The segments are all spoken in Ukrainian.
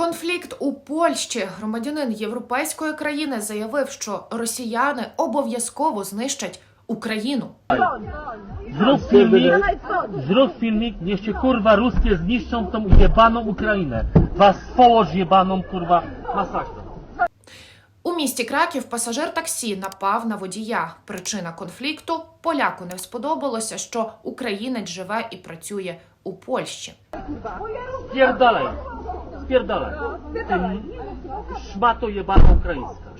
Конфлікт у Польщі громадянин європейської країни заявив, що росіяни обов'язково знищать Україну. Zrób filmik, zrób filmik, niech się kurwa ruskie zniszczą tą jebaną Ukrainę. Was położ jebaną kurwa. У місті Краків пасажир таксі напав на водія. Причина конфлікту поляку не сподобалося, що українець живе і працює у Польщі. Spierdalaj, spierdalaj. Ty szmato jebana ukraińska.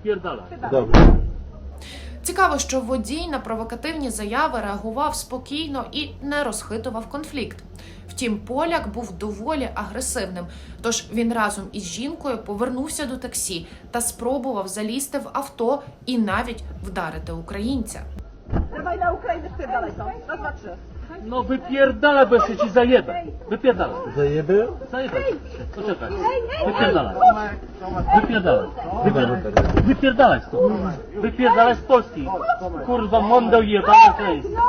Spierdalaj. Цікаво, що водій на провокативні заяви реагував спокійно і не розхитував конфлікт. Втім, поляк був доволі агресивним, тож він разом із жінкою повернувся до таксі та спробував залізти в авто і навіть вдарити українця. Dawaj na Ukrainę, spierdalaj to. Raz, dwa, trzy. No wypierdalaj, bo jeszcze ci zajebę. Wypierdalaj. Zajebę? Zajebę. Poczekaj. Wypierdalaj. Wypierdalaj. Wypierdalaj. Stąd. Wypierdalaj z Polski. Kurwa, mondeł jebana ukraińska.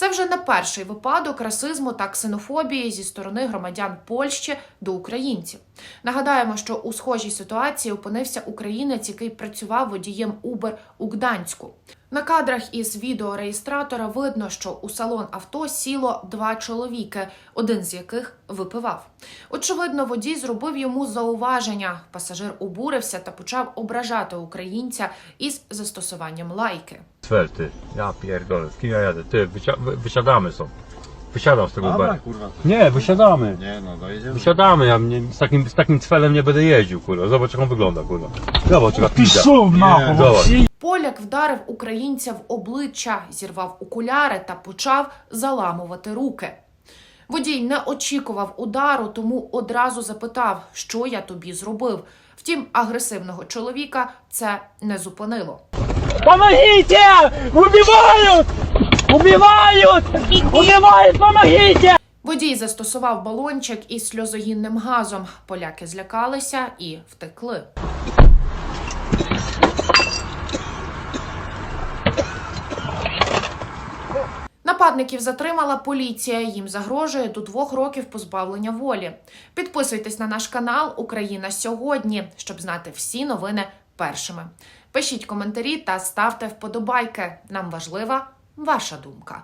Це вже не перший випадок расизму та ксенофобії зі сторони громадян Польщі до українців. Нагадаємо, що у схожій ситуації опинився українець, який працював водієм Uber у Гданську. На кадрах із відеореєстратора видно, що у салон авто сіло два чоловіки, один з яких випивав. Очевидно, водій зробив йому зауваження. Пасажир обурився та почав ображати українця із застосуванням лайки. Sfelty. Ja pierdolę, z kim ja jadę? Ty, wysia wysiadamy są. Wysiadam z tego Dobra, Ubera. kurwa. Nie, wysiadamy. Nie no, dojedziemy. Wysiadamy, ja nie, z, takim, z takim cwelem nie będę jeździł, kurwa. Zobacz jak on wygląda, kurwa. Zobacz jaka pizda. Nie, Zobacz. Поляк вдарив українця в обличчя, зірвав окуляри та почав заламувати руки. Водій не очікував удару, тому одразу запитав, що я тобі зробив. Втім, агресивного чоловіка це не зупинило. Помогите! Убивают! Убивают! Убивают! Помогите! Водій застосував балончик із сльозогінним газом. Поляки злякалися і втекли. Нападників затримала поліція. Їм загрожує до двох років позбавлення волі. Підписуйтесь на наш канал Україна сьогодні, щоб знати всі новини першими. Пишіть коментарі та ставте вподобайки. Нам важлива ваша думка.